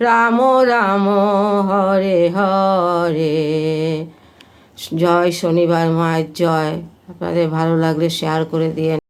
রাম রাম হরে হরে। জয় শনিবার মায়ের জয়। আপনাদের ভালো লাগলে শেয়ার করে দিয়ে